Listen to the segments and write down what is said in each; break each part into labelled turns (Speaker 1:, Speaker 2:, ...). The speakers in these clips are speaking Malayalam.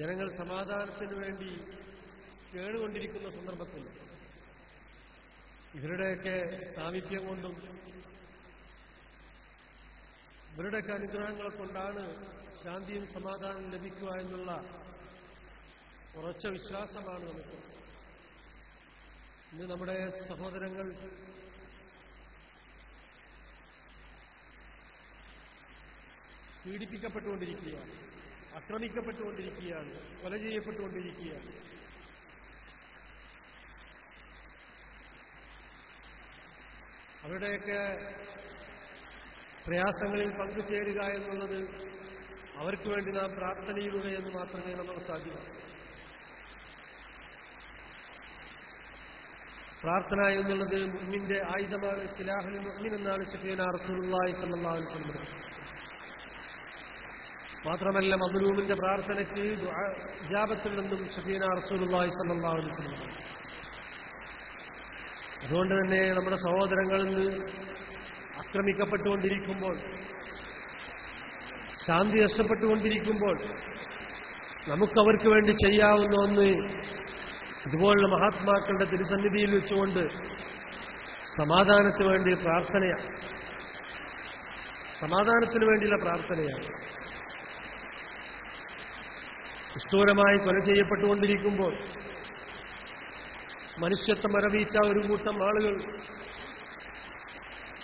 Speaker 1: ജനങ്ങൾ സമാധാനത്തിന് വേണ്ടി കേടുകൊണ്ടിരിക്കുന്ന സന്ദർഭത്തിൽ ഇവരുടെയൊക്കെ സാമീപ്യം കൊണ്ടും ഇവരുടെയൊക്കെ അനുഗ്രഹങ്ങളെ കൊണ്ടാണ് ശാന്തിയും സമാധാനവും ലഭിക്കുക എന്നുള്ള ഉറച്ച വിശ്വാസമാണ് നമുക്ക്. ഇന്ന് നമ്മുടെ സഹോദരങ്ങൾ പീഡിപ്പിക്കപ്പെട്ടുകൊണ്ടിരിക്കുകയാണ്. ആക്രമിക്കപ്പെട്ടുകൊണ്ടിരിക്കുകയാണ് കൊല ചെയ്യപ്പെട്ടുകൊണ്ടിരിക്കുകയാണ്. അവരുടെയൊക്കെ പ്രയാസങ്ങളിൽ പങ്കുചേരുക എന്നുള്ളത് അവർക്ക് വേണ്ടി നാം പ്രാർത്ഥനയിലൂടെ എന്ന് മാത്രമേ നമുക്ക് സാധ്യമാകൂ. പ്രാർത്ഥന എന്നുള്ളത് മുമ്മിന്റെ ആയുധമാണ് സിലാഹുൽ മുഹ്മിൻ എന്നാണ് ഷഫീന റസൂലുള്ളാഹി സ്വല്ലല്ലാഹു അലൈഹി വസല്ലം മാത്രമല്ല മദ്ലൂമിന്റെ പ്രാർത്ഥനയ്ക്ക് ജാപത്തിൽ നിന്നും ഷഫീന റസൂലുള്ളാഹി സ്വല്ലല്ലാഹു അലൈഹി വസല്ലം. അതുകൊണ്ട് തന്നെ നമ്മുടെ സഹോദരങ്ങളിൽ നിന്ന് ആക്രമിക്കപ്പെട്ടുകൊണ്ടിരിക്കുമ്പോൾ ശാന്തി നഷ്ടപ്പെട്ടുകൊണ്ടിരിക്കുമ്പോൾ നമുക്കവർക്ക് വേണ്ടി ചെയ്യാവുന്ന ഒന്ന് ഇതുപോലുള്ള മഹാത്മാക്കളുടെ തിരുസന്നിധിയിൽ വെച്ചുകൊണ്ട് സമാധാനത്തിനു വേണ്ടി പ്രാർത്ഥനയാണ്. സമാധാനത്തിനു വേണ്ടിയുള്ള പ്രാർത്ഥനയാണ്. നിഷ്ഠൂരമായി കൊല ചെയ്യപ്പെട്ടുകൊണ്ടിരിക്കുമ്പോൾ മനുഷ്യത്വം മരവീച്ച ഒരു കൂട്ടം ആളുകൾ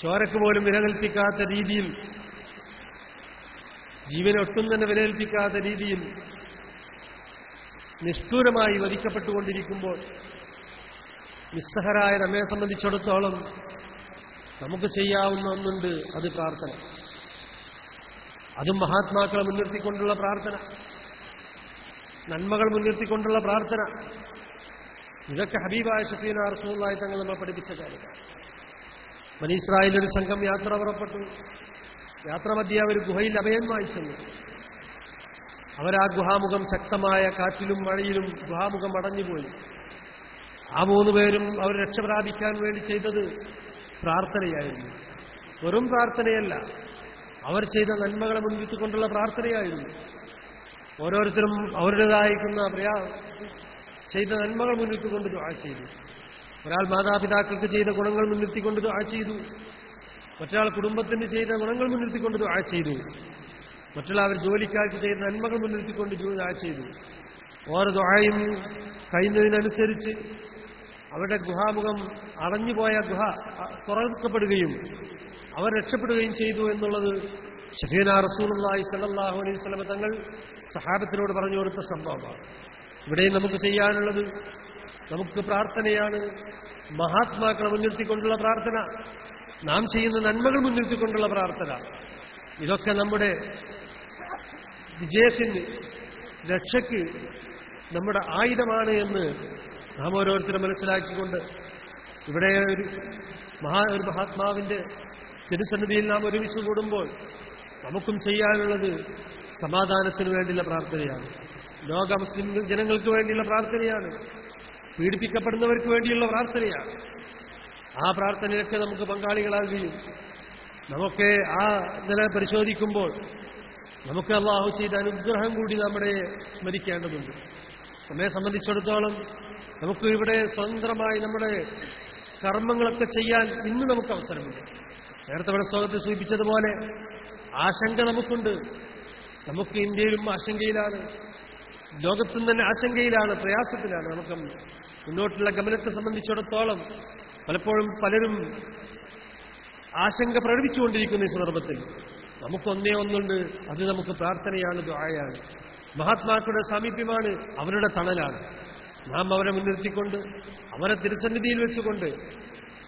Speaker 1: ചോരക്ക് പോലും വിലകൽപ്പിക്കാത്ത രീതിയിൽ ജീവനൊട്ടും തന്നെ വിലകൽപ്പിക്കാത്ത രീതിയിൽ നിഷ്ഠൂരമായി വധിക്കപ്പെട്ടുകൊണ്ടിരിക്കുമ്പോൾ നിസ്സഹരായ നമ്മെ സംബന്ധിച്ചിടത്തോളം നമുക്ക് ചെയ്യാവുന്ന ഒന്നുണ്ട് അത് പ്രാർത്ഥന. അതും മഹാത്മാക്കളെ മുൻനിർത്തിക്കൊണ്ടുള്ള പ്രാർത്ഥന. നന്മകൾ മുൻനിർത്തിക്കൊണ്ടുള്ള പ്രാർത്ഥന. ഇതൊക്കെ ഹബീബായ ഷഫീന റസൂള്ളായി തങ്ങൾ നമ്മൾ പഠിപ്പിച്ച കാര്യമാണ് മനീസ്രായേൽ ഒരു സംഘം യാത്ര പുറപ്പെട്ടു. യാത്ര മധ്യ അവർ ഗുഹയിൽ അഭയന്മായി ചെന്നു. അവരാ ഗുഹാമുഖം ശക്തമായ കാറ്റിലും മഴയിലും ഗുഹാമുഖം അടഞ്ഞുപോയി. ആ മൂന്ന് പേരും അവർ രക്ഷ പ്രാപിക്കാൻ വേണ്ടി ചെയ്തത് പ്രാർത്ഥനയായിരുന്നു. വെറും പ്രാർത്ഥനയല്ല അവർ ചെയ്ത നന്മകളെ മുൻനിർത്തിക്കൊണ്ടുള്ള പ്രാർത്ഥനയായിരുന്നു. ഓരോരുത്തരും അവരുടേതായിരിക്കുന്ന പ്രയാ ചെയ്ത നന്മകൾ മുന്നിട്ടുകൊണ്ട് ദുആ ചെയ്തു. ഒരാൾ മാതാപിതാക്കൾക്ക് ചെയ്ത ഗുണങ്ങൾ മുൻനിർത്തിക്കൊണ്ട് ദുആ ചെയ്തു. മറ്റൊരാൾ കുടുംബത്തിന് ചെയ്ത ഗുണങ്ങൾ മുൻനിർത്തിക്കൊണ്ട് ദുആ ചെയ്തു. മറ്റുള്ള അവർ ജോലിക്കാർക്ക് ചെയ്ത നന്മകൾ മുൻനിർത്തിക്കൊണ്ട് ദുആ ചെയ്തു. ഓരോ ദുആയും കഴിയുന്നതിനനുസരിച്ച് അവരുടെ ഗുഹാമുഖം അടഞ്ഞുപോയ ഗുഹ തുറക്കപ്പെടുകയും അവർ രക്ഷപ്പെടുകയും ചെയ്തു എന്നുള്ളത് ഷഫീന റസൂലി സലല്ലാഹു അലൈഹി സ്വലമ തങ്ങൾ സഹാബത്തിനോട് പറഞ്ഞു കൊടുത്ത സംഭവമാണ്. ഇവിടെയും നമുക്ക് ചെയ്യാനുള്ളത് നമുക്ക് പ്രാർത്ഥനയാണ്. മഹാത്മാക്കളെ മുൻനിർത്തിക്കൊണ്ടുള്ള പ്രാർത്ഥന. നാം ചെയ്യുന്ന നന്മകൾ മുൻനിർത്തിക്കൊണ്ടുള്ള പ്രാർത്ഥന. ഇതൊക്കെ നമ്മുടെ വിജയത്തിന് രക്ഷയ്ക്ക് നമ്മുടെ ആയുധമാണ് എന്ന് നാം ഓരോരുത്തരും മനസ്സിലാക്കിക്കൊണ്ട് ഇവിടെ ഒരു മഹാ ഒരു മഹാത്മാവിന്റെ തിരുസന്നിധിയിൽ നാം ഒരുമിച്ച് കൂടുമ്പോൾ നമുക്കും ചെയ്യാനുള്ളത് സമാധാനത്തിന് വേണ്ടിയുള്ള പ്രാർത്ഥനയാണ്. ലോക മുസ്ലിം ജനങ്ങൾക്ക് വേണ്ടിയുള്ള പ്രാർത്ഥനയാണ്. പീഡിപ്പിക്കപ്പെടുന്നവർക്ക് വേണ്ടിയുള്ള പ്രാർത്ഥനയാണ്. ആ പ്രാർത്ഥനയൊക്കെ നമുക്ക് പങ്കാളികളാകുകയും നമുക്ക് ആ നില പരിശോധിക്കുമ്പോൾ നമുക്ക് അള്ളാഹു ചെയ്ത അനുഗ്രഹം കൂടി നമ്മുടെ സ്മരിക്കേണ്ടതുണ്ട്. നമ്മെ സംബന്ധിച്ചിടത്തോളം നമുക്ക് ഇവിടെ സ്വതന്ത്രമായി നമ്മുടെ കർമ്മങ്ങളൊക്കെ ചെയ്യാൻ ഇന്ന് നമുക്ക് അവസരമുണ്ട്. നേരത്തെ ഇവിടെ സ്വാഗതത്തിൽ സൂചിപ്പിച്ചതുപോലെ ആശങ്ക നമുക്കുണ്ട്. നമുക്ക് ഇന്ത്യയിലും ആശങ്കയിലാണ്. ലോകത്തും തന്നെ ആശങ്കയിലാണ് പ്രയാസത്തിലാണ്. നമുക്ക് മുന്നോട്ടുള്ള ഗമനത്തെ സംബന്ധിച്ചിടത്തോളം പലപ്പോഴും പലരും ആശങ്ക പ്രകടിപ്പിച്ചുകൊണ്ടിരിക്കുന്ന ഈ സന്ദർഭത്തിൽ. നമുക്കൊന്നേ ഒന്നുണ്ട് അത് നമുക്ക് പ്രാർത്ഥനയാണ് ദ്വായാണ് മഹാത്മാക്കളുടെ സാമീപ്യമാണ് അവരുടെ തണലാണ്. നാം അവരെ മുൻനിർത്തിക്കൊണ്ട് അവരെ തിരുസന്നിധിയിൽ വെച്ചുകൊണ്ട്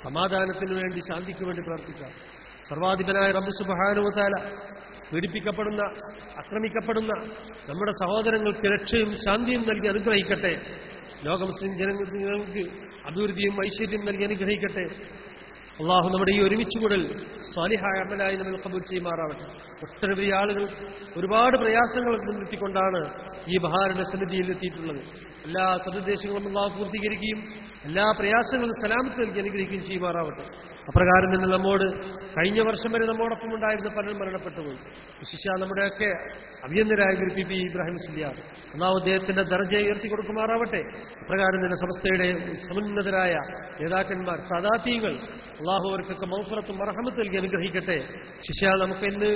Speaker 1: സമാധാനത്തിനു വേണ്ടി ശാന്തിക്ക് വേണ്ടി പ്രാർത്ഥിക്കാം. സർവാധിപനായ റബ്ബ് സുബഹാനുവതാല പീഡിപ്പിക്കപ്പെടുന്ന ആക്രമിക്കപ്പെടുന്ന നമ്മുടെ സഹോദരങ്ങൾക്ക് രക്ഷയും ശാന്തിയും നൽകി അനുഗ്രഹിക്കട്ടെ. ലോക മുസ്ലിം ജനങ്ങൾക്ക് അഭിവൃദ്ധിയും ഐശ്വര്യം നൽകി അനുഗ്രഹിക്കട്ടെ. അള്ളാഹു നമ്മുടെ ഈ ഒരുമിച്ചുകൂടൽ സ്വാലിഹായ അമലായി നമ്മൾ കബൂൽ ചെയ്യുമാറാവട്ടെ. ഒട്ടനവധി ആളുകൾ ഒരുപാട് പ്രയാസങ്ങൾ മുൻനിർത്തിക്കൊണ്ടാണ് ഈ ബഹാരുടെ സന്നിധിയിൽ എത്തിയിട്ടുള്ളത്. എല്ലാ സദുദ്ദേശങ്ങളും അള്ളാഹു പൂർത്തീകരിക്കുകയും എല്ലാ പ്രയാസങ്ങളും സലാമത്ത് നൽകി അനുഗ്രഹിക്കുകയും ചെയ്യുമാറാവട്ടെ. അപ്രകാരം തന്നെ നമ്മോട് കഴിഞ്ഞ വർഷം വരെ നമ്മോടൊപ്പം ഉണ്ടായിരുന്ന പലരും മരണപ്പെട്ടുപോയി. ശിഷ്യ നമ്മുടെയൊക്കെ അഭിയന്തരായ ഗുരു പി പി ഇബ്രാഹിം സില്ലിയാർ അള്ളാഹു അദ്ദേഹത്തിന്റെ ദർജയെ ഉയർത്തി കൊടുക്കുമാറാവട്ടെ. അപ്രകാരം തന്നെ സമസ്തയുടെ സമുന്നതരായ നേതാക്കന്മാർ സദാതീങ്ങൾ അള്ളാഹു അവർക്കൊക്കെ മൗഫറത്തും മറഹമത്ത് നൽകി അനുഗ്രഹിക്കട്ടെ. ശിഷ്യ നമുക്ക് ഇന്ന്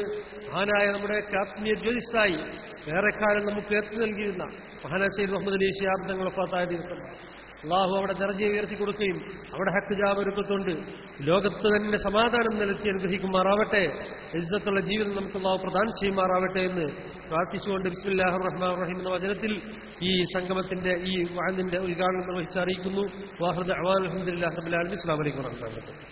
Speaker 1: മഹാനായ നമ്മുടെ ആത്മീയ ജ്യോതിസായി ഏറെക്കാലം നമുക്ക് ഉയർത്തി നൽകിയിരുന്ന മഹാനാസീർ മുഹമ്മദ് അലി ഷിയാബ് തങ്ങൾ ദിവസം. അള്ളാഹു അവിടെ ദർജയെ ഉയർത്തി കൊടുക്കുകയും അവിടെ ഹക്ക് ജാബൊരുക്കത്തുണ്ട് ലോകത്ത് തന്നെ സമാധാനം നിലത്തി അനുഗ്രഹിക്കുമാറാവട്ടെ. ഇജ്ജത്തുള്ള ജീവിതം നമുക്ക് അള്ളാഹു പ്രദാനം ചെയ്യുമാറാവട്ടെ എന്ന് പ്രാർത്ഥിച്ചുകൊണ്ട് ബിസ്മില്ലാഹു റഹ്മാൻ റഹീം എന്ന വചനത്തിൽ ഈ സംഗമത്തിന്റെ ഈ വാഹനത്തിന്റെ ഉദ്ഘാടനം നിർവഹിച്ച് അറിയിക്കുന്നു വാഹൃദ് അവാൻ അലഹദില്ലാ റബുലാലി അസ്ലാം വലൈക്കും വർഹമത്തുള്ളാഹി